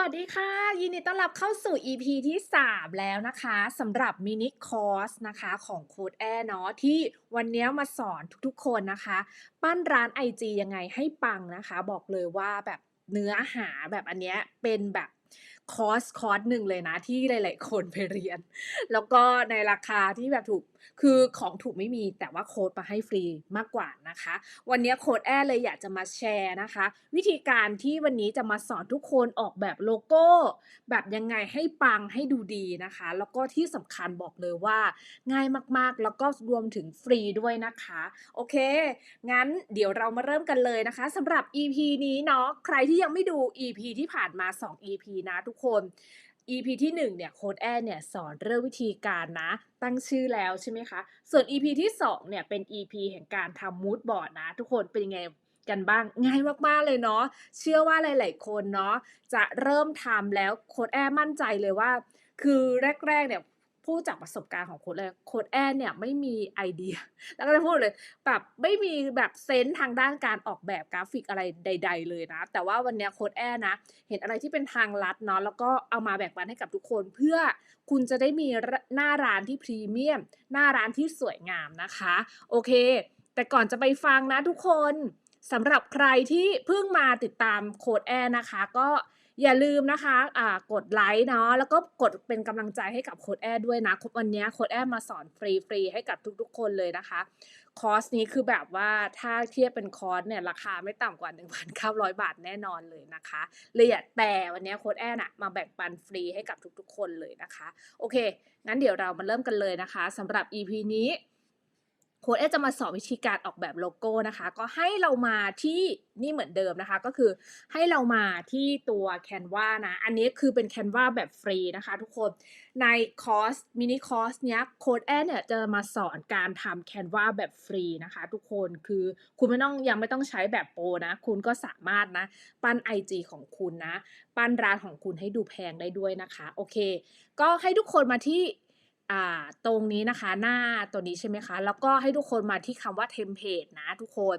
วัสดีค่ะ ยินดีต้อนรับเข้าสู่ EP ที่ 3 แล้วนะคะสำหรับมินิคอร์สนะคะของโค้ดแอร์เนาะที่วันนี้มาสอนทุกๆคนนะคะ ปั้นร้าน IG ยังไงให้ปังนะคะ บอกเลยว่าแบบเนื้อหาแบบอันเนี้ยเป็นแบบคอร์สคอร์สหนึ่งเลยนะที่หลาย ๆ คนไปเรียน แล้วก็ในราคาที่แบบถูกคือของถูกไม่มีแต่ว่าโค้ดมาให้ฟรีมากกว่านะคะ วันนี้โค้ดแอร์เลยอยากจะมาแชร์นะคะ วิธีการที่วันนี้จะมาสอนทุกคนออกแบบโลโก้ แบบยังไงให้ปังให้ดูดีนะคะ แล้วก็ที่สำคัญบอกเลยว่า ง่ายมากๆ แล้วก็รวมถึงฟรีด้วยนะคะ โอเค งั้นเดี๋ยวเรามาเริ่มกันเลยนะคะสำหรับ EP นี้เนาะใครที่ยังไม่ดู EP ที่ผ่านมา 2 EP นะทุกคน EP ที่ 1 เนี่ยโค้ดแอนเนี่ยสอนเรื่องวิธีการนะตั้งชื่อแล้วใช่ไหมคะ ส่วน EP ที่ 2 เนี่ยเป็น EP แห่งการทำมูดบอร์ดนะ ทุกคนเป็นยังไงกันบ้างง่ายมากๆเลยเนาะเชื่อว่าหลาย ๆ คนเนาะจะเริ่มทำแล้วโค้ดแอนมั่นใจเลยว่า คือแรก ๆ เนี่ย พูดจากประสบการณ์ของโค้ดเลยโค้ดแอนเนี่ยไม่มีไอเดีย แล้วก็จะพูดเลยแบบไม่มีแบบเซนส์ทางด้านการออกแบบกราฟิกอะไรใด ๆ เลยนะ แต่ว่าวันนี้โค้ดแอนนะ เห็นอะไรที่เป็นทางลัดเนาะแล้วก็เอามาแบ่งปันให้กับทุกคน เพื่อคุณจะได้มีหน้าร้านที่พรีเมียม หน้าร้านที่สวยงามนะคะ โอเค แต่ก่อนจะไปฟังนะทุกคนสำหรับใครที่เพิ่งมาติดตามโค้ดแอร์นะคะ ก็ อย่าลืมนะคะอ่ากดไลค์เนาะแล้วก็กดเป็นกำลังใจให้กับโค้ดแอร์ด้วยนะวันนี้โค้ดแอร์มาสอนฟรีๆให้กับทุกๆ คนเลยนะคะคอร์สนี้คือแบบว่าถ้าเทียบเป็นคอร์สเนี่ยราคาไม่ต่ำกว่า 1,900 บาทแน่นอนเลยนะคะเลยอะแต่วันนี้โค้ดแอนอะมาแบ่งปันฟรีให้กับทุกๆ คนเลยนะคะ โอเค งั้นเดี๋ยวเรามาเริ่มกันเลยนะคะสำหรับ EP นี้ ค้ดแอจะมาสอนวิธีการออกแบบโลโก้นะคะ ก็ให้เรามาที่นี่เหมือนเดิมนะคะ ก็คือให้เรามาที่ตัว Canva นะ อันนี้คือเป็น Canva แบบฟรีนะคะทุกคน ในคอร์สมินิคอร์สเนี้ยโค้ดแอเนี่ยจะมาสอนการทำ Canva แบบฟรีนะคะทุกคนคือคุณไม่ต้องยังไม่ต้องใช้แบบโปรนะ คุณก็สามารถนะ ปั้น IG ของคุณนะ ปั้นร้านของคุณให้ดูแพงได้ด้วยนะคะ โอเค ก็ให้ทุกคนมาที่ ตรงนี้นะคะหน้าตัวนี้ใช่ไหมคะ แล้วก็ให้ทุกคนมาที่คำว่าเทมเพลตนะทุกคน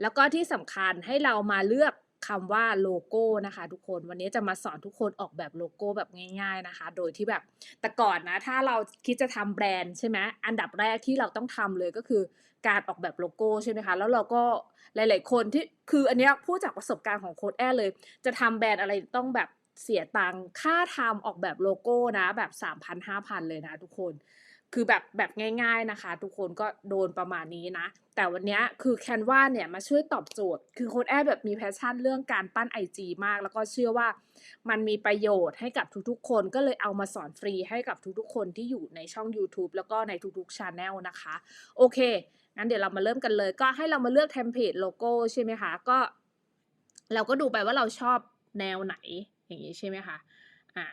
แล้วก็ที่สำคัญให้เรามาเลือกคำว่าโลโก้นะคะ ทุกคนวันนี้จะมาสอนทุกคนออกแบบโลโก้แบบง่าย ๆนะคะ โดยที่แบบแต่ก่อนนะถ้าเราคิดจะทำแบรนด์ใช่ไหมอันดับแรกที่เราต้องทำเลยก็คือการออกแบบโลโก้ใช่ไหมคะแล้วเราก็หลาย ๆ คนที่คืออันนี้พูดจากประสบการณ์ของโค้ดแอร์เลย จะทำแบรนด์อะไรต้องแบบ เสียตังค่าทำออกแบบโลโก้นะ แบบ3,000 5,000 เลยนะทุกคน คือแบบแบบง่ายๆนะคะ ทุกคนก็โดนประมาณนี้นะ แต่วันนี้คือ Canva เนี่ยมาช่วยตอบโจทย์ คือโค้ดแอดแบบมีแพชชั่นเรื่องการปั้น IG มาก แล้วก็เชื่อว่ามันมีประโยชน์ให้กับทุกๆ คนก็เลยเอามาสอนฟรีให้กับทุกๆ คนที่อยู่ในช่อง YouTube แล้วก็ในทุกๆ Channel นะคะ โอเคงั้นเดี๋ยวเรามาเริ่มกันเลย ก็ให้เรามาเลือกเทมเพลตโลโก้ใช่ไหมคะก็ เราก็ดูไปว่าเราชอบแนวไหน อย่างนี้ใช่ไหมคะอ่า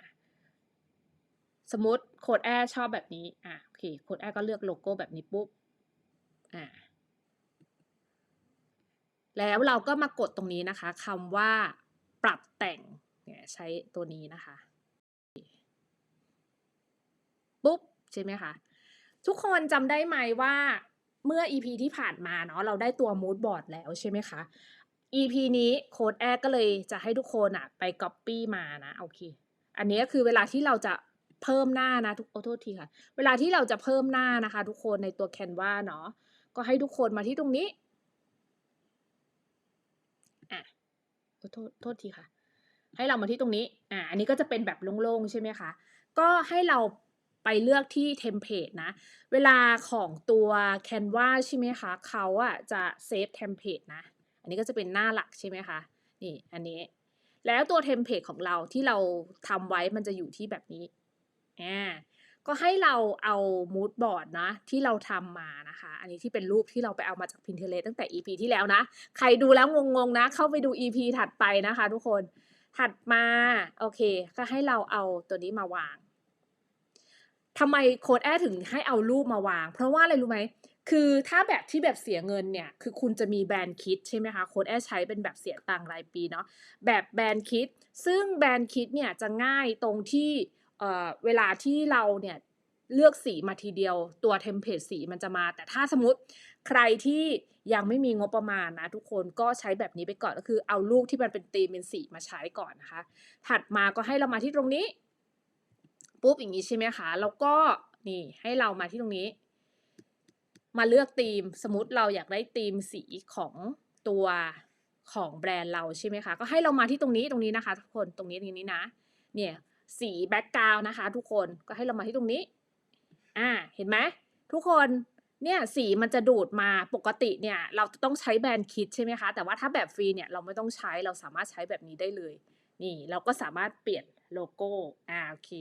สมมติโค้ดแอร์ชอบแบบนี้อ่าโอเคโค้ดแอร์ก็เลือกโลโก้แบบนี้ปุ๊บอ่าแล้วเราก็มากดตรงนี้นะคะคำว่าปรับแต่งเนี่ยใช้ตัวนี้นะคะปุ๊บใช่ไหมคะทุกคนจำได้ไหมว่าเมื่อ EP ที่ผ่านมาเนาะเราได้ตัว mood board แล้วใช่ไหมคะ EP นี้โค้ดแอร์ก็เลยจะให้ทุกคนอะไป copy มานะโอเค อันนี้ก็คือเวลาที่เราจะเพิ่มหน้านะทุกโอ้โทษทีค่ะ เวลาที่เราจะเพิ่มหน้านะคะ ทุกคนในตัว Canva เนาะก็ให้ทุกคนมาที่ตรงนี้อะโอ้โทษโทษทีค่ะ ให้เรามาที่ตรงนี้อ่าอันนี้ก็จะเป็นแบบโล่งๆใช่ไหมคะก็ให้เราไปเลือกที่เทมเพลตนะ เวลาของตัว Canva ใช่ไหมคะเขาอะจะเซฟเทมเพลตนะ อันนี้ก็จะเป็นหน้าหลักใช่ไหมคะนี่อันนี้ แล้วตัวเทมเพลตของเราที่เราทำไว้มันจะอยู่ที่แบบนี้อ่าก็ให้เราเอามูดบอร์ดนะ ที่เราทำมานะคะ อันนี้ที่เป็นรูปที่เราไปเอามาจาก Pinterest ตั้งแต่ EP ที่แล้วนะ ใครดูแล้วงงๆนะ เข้าไปดู EP ถัดไปนะคะทุกคนถัดมาโอเค ก็ให้เราเอาตัวนี้มาวางทำไมโค้ดแอดถึงให้เอารูปมาวาง เพราะว่าอะไรรู้ไหม คือถ้าแบบที่แบบเสียเงินเนี่ย คือคุณจะมีแบรนด์คิดใช่ไหมคะ โค้ดแอใช้เป็นแบบเสียตังรายปีเนาะ แบบแบรนด์คิด ซึ่งแบรนด์คิดเนี่ยจะง่ายตรงที่เอ่อเวลาที่เราเนี่ยเลือกสีมาทีเดียวตัวเทมเพลตสีมันจะมา แต่ถ้าสมมติใครที่ยังไม่มีงบประมาณนะทุกคนก็ใช้แบบนี้ไปก่อนก็คือเอาลูกที่มันเป็นธีมเป็นสีมาใช้ก่อนนะคะ ถัดมาก็ให้เรามาที่ตรงนี้ ปุ๊บอย่างนี้ใช่ไหมคะ แล้วก็นี่ให้เรามาที่ตรงนี้ มาเลือกธีมสมมติเราอยากได้ธีมสีของตัวของแบรนด์เราใช่ไหมคะ ก็ให้เรามาที่ตรงนี้ตรงนี้นะคะ ทุกคนตรงนี้ตรงนี้นะ เนี่ยสีแบ็กกราวนะคะ ทุกคนก็ให้เรามาที่ตรงนี้ อ่าเห็นไหมทุกคนเนี่ยสีมันจะดูดมาปกติเนี่ย เราต้องใช้แบรนด์คิดใช่ไหมคะ แต่ว่าถ้าแบบฟรีเนี่ยเราไม่ต้องใช้เราสามารถใช้แบบนี้ได้เลย นี่เราก็สามารถเปลี่ยนโลโก้อ่าโอเค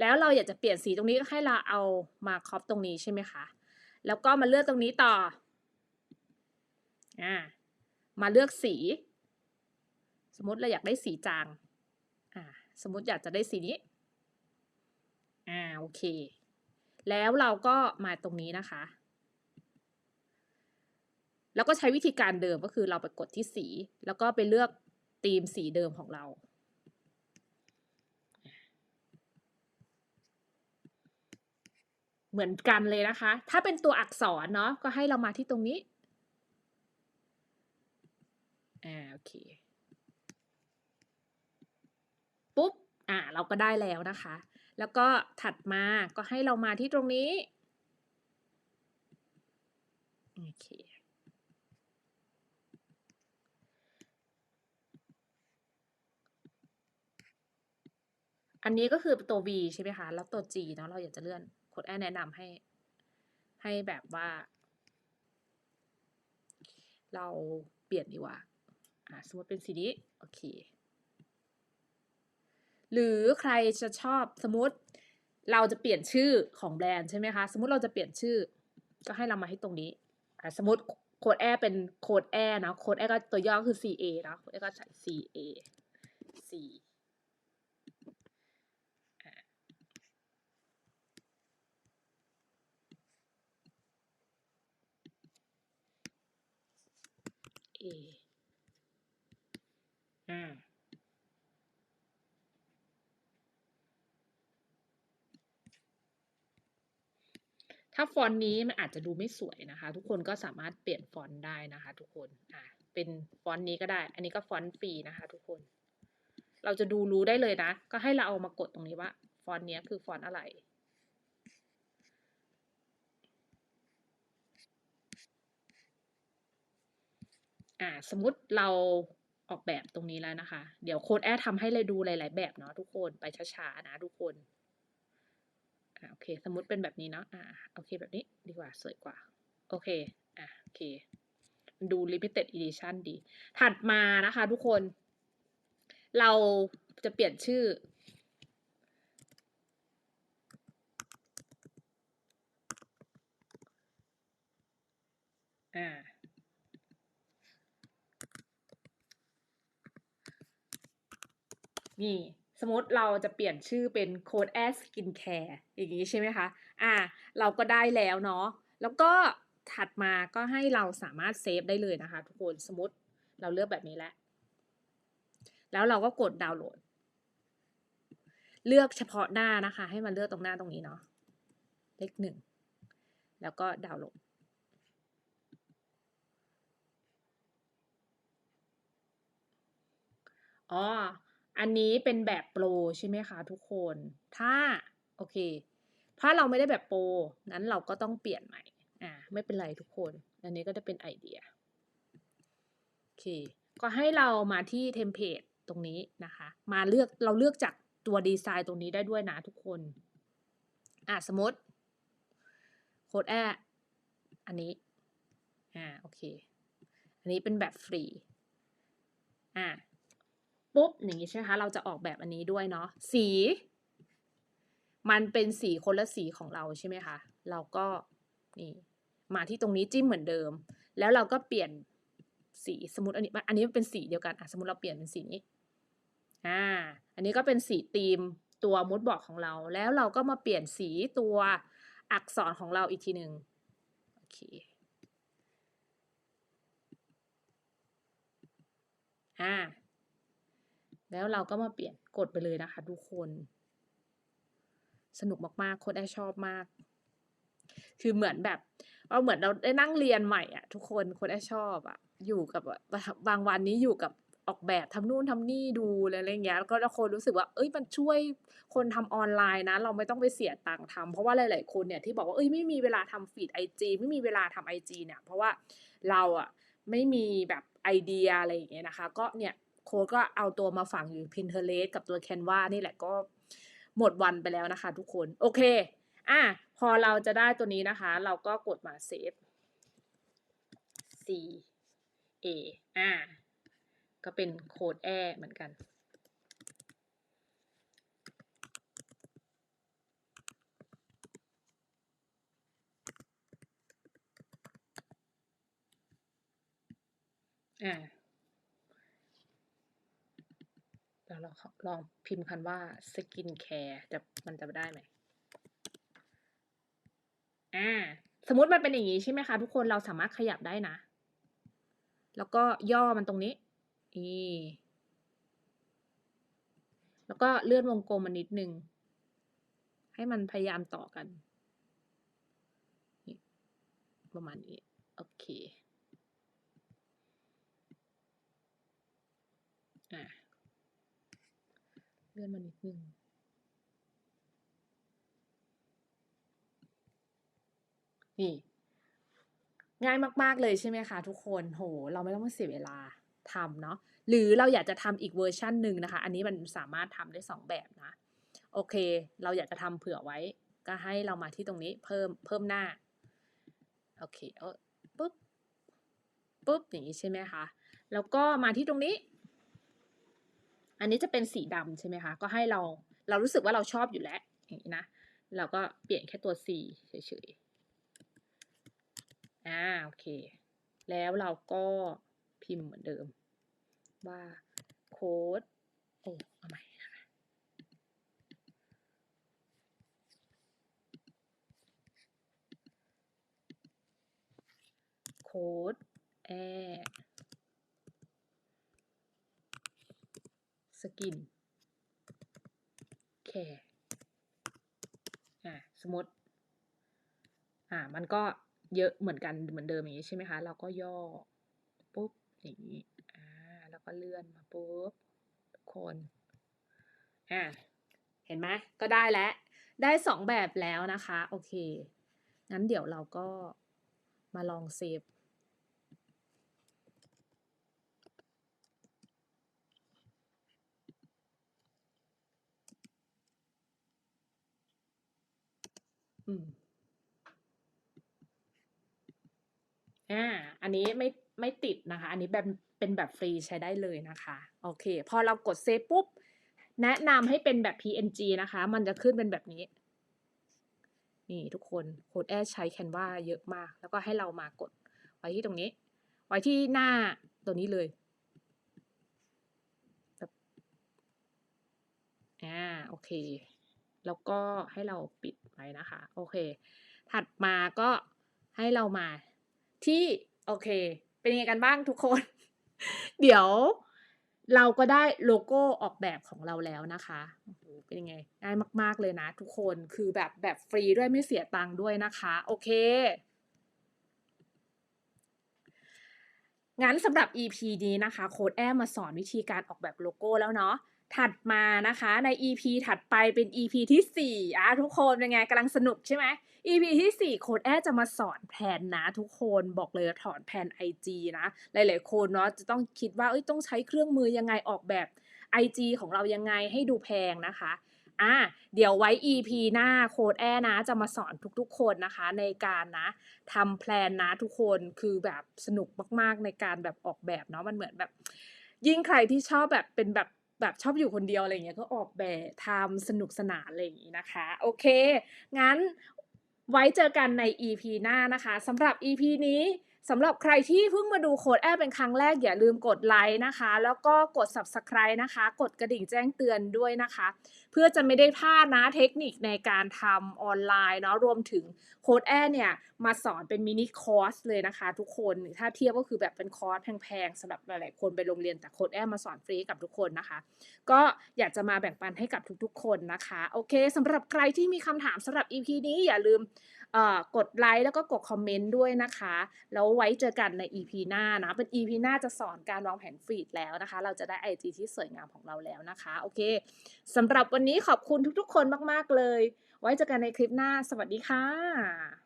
แล้วเราอยากจะเปลี่ยนสีตรงนี้ก็ให้เราเอามาครอปตรงนี้ใช่ไหมคะ แล้วก็มาเลือกตรงนี้ต่ออ่ามาเลือกสี สมมติเราอยากได้สีจางอ่าสมมติอยากจะได้สีนี้อ่าโอเค แล้วเราก็มาตรงนี้นะคะ แล้วก็ใช้วิธีการเดิมก็คือเราไปกดที่สี แล้วก็ไปเลือกธีมสีเดิมของเรา เหมือนกันเลยนะคะ ถ้าเป็นตัวอักษรเนาะก็ให้เรามาที่ตรงนี้อ่าโอเคปุ๊บอ่าเราก็ได้แล้วนะคะ แล้วก็ถัดมาก็ให้เรามาที่ตรงนี้โอเคอันนี้ก็คือตัว V ใช่ไหมคะ แล้วตัว G เนาะเราอยากจะเลื่อน โค้ดแอนแนะนำให้ ให้แบบว่า เราเปลี่ยนดีกว่าอ่าสมมติเป็นสีนี้โอเค หรือใครจะชอบสมมติเราจะเปลี่ยนชื่อของแบรนด์ใช่ไหมคะ สมมติเราจะเปลี่ยนชื่อ ก็ให้เรามาให้ตรงนี้อ่าสมมติโค้ดแอร์เป็นโค้ดแอร์นะโค้ดแอร์ก็ตัวย่อคือ CA นะโค้ดแอร์ก็ใส่ CA C A อ่าถ้าฟอนต์นี้มันอาจจะดูไม่สวยนะคะ ทุกคนก็สามารถเปลี่ยนฟอนต์ได้นะคะ ทุกคนอ่าเป็นฟอนต์นี้ก็ได้ อันนี้ก็ฟอนต์ฟรีนะคะ ทุกคน เราจะดูรู้ได้เลยนะ ก็ให้เราเอามากดตรงนี้ว่า ฟอนต์เนี้ยคือฟอนต์อะไร อ่าสมมติเราออกแบบตรงนี้แล้วนะคะ เดี๋ยวโค้ดแอดทำให้เลยดูหลาย ๆ แบบเนาะทุกคนไปช้าๆนะทุกคนอ่าโอเค สมมติเป็นแบบนี้เนาะอ่าโอเคแบบนี้ดีกว่าสวยกว่า โอเคอ่าโอเค ดู limited edition ดี ถัดมานะคะทุกคน เราจะเปลี่ยนชื่อ อ่า นี่สมมติเราจะเปลี่ยนชื่อเป็นโค้ดแอสกินแคร์อย่างนี้ใช่ไหมคะอ่าเราก็ได้แล้วเนาะแล้วก็ถัดมาก็ให้เราสามารถเซฟได้เลยนะคะ ทุกคนสมมติเราเลือกแบบนี้แล้วแล้วเราก็กดดาวน์โหลด เลือกเฉพาะหน้านะคะ ให้มันเลือกตรงหน้าตรงนี้เนาะเลขหนึ่งแล้วก็ดาวน์โหลดอ๋อ อันนี้เป็นแบบโปรใช่ไหมคะทุกคน ถ้าโอเค ถ้าเราไม่ได้แบบโปรงั้นเราก็ต้องเปลี่ยนใหม่ อ่าไม่เป็นไรทุกคน อันนี้ก็จะเป็นไอเดีย โอเค ก็ให้เรามาที่เทมเพลตตรงนี้นะคะ มาเลือกเราเลือกจากตัวดีไซน์ตรงนี้ได้ด้วยนะทุกคน อ่าสมมติโค้ดแออันนี้ อ่าโอเค อันนี้เป็นแบบฟรี อ่า ปุ๊บอย่างนี้ใช่ไหมคะเราจะออกแบบอันนี้ด้วยเนาะสี มันเป็นสีคนละสีของเราใช่ไหมคะเราก็นี่มาที่ตรงนี้จิ้มเหมือนเดิม แล้วเราก็เปลี่ยนสีสมมติอันนี้อันนี้เป็นสีเดียวกันอะสมมติเราเปลี่ยนเป็นสีนี้อ่าอันนี้ก็เป็นสีธีมตัวมูดบอร์ดของเรา แล้วเราก็มาเปลี่ยนสีตัวอักษรของเราอีกทีหนึ่งโอเคอ่า แล้วเราก็มาเปลี่ยนกดไปเลยนะคะ ทุกคน สนุกมากๆโค้ดแอชอบมาก คือเหมือนแบบว่าเหมือนเราได้นั่งเรียนใหม่อะทุกคนคนแอชอบอะอยู่กับบางวันนี้อยู่กับออกแบบทำนู่นทำนี่ดูอะไรอย่างเงี้ยแล้วก็แล้วคนรู้สึกว่า เอ้ยมันช่วยคนทำออนไลน์นะ เราไม่ต้องไปเสียตังค์ทำเพราะว่าหลาย ๆ คนเนี่ยที่บอกว่าเอ้ยไม่มีเวลาทำฟีดไอจีไม่มีเวลาทำไอจีเนี่ย เพราะว่าเราอะไม่มีแบบไอเดียอะไรอย่างเงี้ยนะคะ ก็เนี่ย โค้ดก็เอาตัวมาฝังอยู่ Pinterest กับตัว Canva นี่แหละก็หมดวันไปแล้วนะคะทุกคน โอเค อะ พอเราจะได้ตัวนี้นะคะ เราก็กดมาเซฟ C A อ่าก็เป็นโค้ดแอร์เหมือนกันอ่า เดี๋ยวเราลองพิมพ์คำว่าสกินแคร์จะมันจะได้ไหมอ่าสมมติมันเป็นอย่างนี้ใช่ไหมคะ ทุกคนเราสามารถขยับได้นะ แล้วก็ย่อมันตรงนี้อีแล้วก็เลื่อนวงกลมมันนิดนึง ให้มันพยายามต่อกัน ประมาณนี้ โอเค อะ เลื่อนมานิดนึงนี่ง่ายมาก ๆ เลยใช่ไหมคะทุกคนโห เราไม่ต้องมาเสียเวลาทำเนาะหรือเราอยากจะทำอีกเวอร์ชันหนึ่งนะคะ อันนี้มันสามารถทำได้สองแบบนะ โอเค เราอยากจะทำเผื่อไว้ ก็ให้เรามาที่ตรงนี้เพิ่มเพิ่มหน้า โอเคเออปุ๊บปุ๊บอย่างนี้ใช่ไหมคะ แล้วก็มาที่ตรงนี้ อันนี้จะเป็นสีดำใช่ไหมคะ ก็ให้เราเรารู้สึกว่าเราชอบอยู่แล้วอย่างนี้นะ เราก็เปลี่ยนแค่ตัว C เฉยๆ อ่าโอเค แล้วเราก็พิมพ์เหมือนเดิม ว่าโค้ดโอ้เอาใหม่ค่ะโค้ดแอร์ สกินแคร์อะสมมติ อ่า มันก็เยอะเหมือนกันเหมือนเดิมอย่างนี้ใช่ไหมคะ เราก็ย่อปุ๊บอย่างนี้ อ่า แล้วก็เลื่อนมาปุ๊บทุกคน อ่า เห็นไหมก็ได้แล้ว ได้สองแบบแล้วนะคะ โอเค งั้นเดี๋ยวเราก็มาลองเซฟ อ่า อันนี้ไม่ไม่ติดนะคะ อันนี้แบบเป็นแบบฟรีใช้ได้เลยนะคะ โอเค พอเรากดเซฟปุ๊บ แนะนำให้เป็นแบบ PNG นะคะ มันจะขึ้นเป็นแบบนี้ นี่ทุกคนโคดแอใช้ Canva เยอะมาก แล้วก็ให้เรามากด ไว้ที่ตรงนี้ ไว้ที่หน้าตัวนี้เลยอ่า โอเค แล้วก็ให้เราปิดไว้นะคะ โอเค ถัดมาก็ให้เรามาที่โอเค เป็นยังไงกันบ้างทุกคน เดี๋ยวเราก็ได้โลโก้ออกแบบของเราแล้วนะคะ เป็นยังไงง่ายมาก ๆ เลยนะทุกคน คือแบบแบบฟรีด้วยไม่เสียตังค์ด้วยนะคะ โอเค งั้นสำหรับ EP นี้นะคะ โค้ดแอมมาสอนวิธีการออกแบบโลโก้แล้วเนาะ ถัดมานะคะใน EP ถัดไปเป็น EP ที่4อะทุกคนเป็นไงกำลังสนุกใช่ไหม EP ที่4โค้ดแอจะมาสอนแผนนะทุกคนบอกเลยถอนแผน IG นะ หลายๆคนเนาะจะต้องคิดว่าเอ้ยต้องใช้เครื่องมือยังไงออกแบบ IG ของเรายังไงให้ดูแพงนะคะอะเดี๋ยวไว้ EP หน้าโค้ดแอนะจะมาสอนทุกๆคนนะคะ ในการนะทำแพลนนะทุกคนคือแบบสนุกมากๆในการแบบออกแบบเนาะมันเหมือนแบบ ยิ่งใครที่ชอบแบบเป็นแบบ แบบชอบอยู่คนเดียวอะไรเงี้ยก็ออกแบบทำสนุกสนานอะไรอย่างนี้นะคะ โอเค งั้นไว้เจอกันใน EP หน้านะคะสำหรับ EP นี้สำหรับใครที่เพิ่งมาดูโค้ดแอปเป็นครั้งแรกอย่าลืมกดไลค์นะคะ แล้วก็กด Subscribe นะคะ กดกระดิ่งแจ้งเตือนด้วยนะคะ เพื่อจะไม่ได้พลาดนะเทคนิคในการทำออนไลน์เนาะรวมถึงโค้ดแอดเนี่ยมาสอนเป็นมินิคอร์สเลยนะคะ ทุกคนถ้าเทียบก็คือแบบเป็นคอร์สแพงๆสำหรับหลายๆคนไปโรงเรียนแต่โค้ดแอดมาสอนฟรีกับทุกคนนะคะ ก็อยากจะมาแบ่งปันให้กับทุกๆ คนนะคะโอเคสำหรับใครที่มีคำถามสำหรับ EP นี้อย่าลืมกดไลค์แล้วก็กดคอมเมนต์ด้วยนะคะ แล้วไว้เจอกันใน EP หน้านะ เป็น EP หน้าจะสอนการวางแผนฟีดแล้วนะคะ เราจะได้ IG ที่สวยงามของเราแล้วนะคะ โอเคสำหรับวันนี้ขอบคุณทุกๆ คนมาก ๆ เลย ไว้เจอกันในคลิปหน้า สวัสดีค่ะ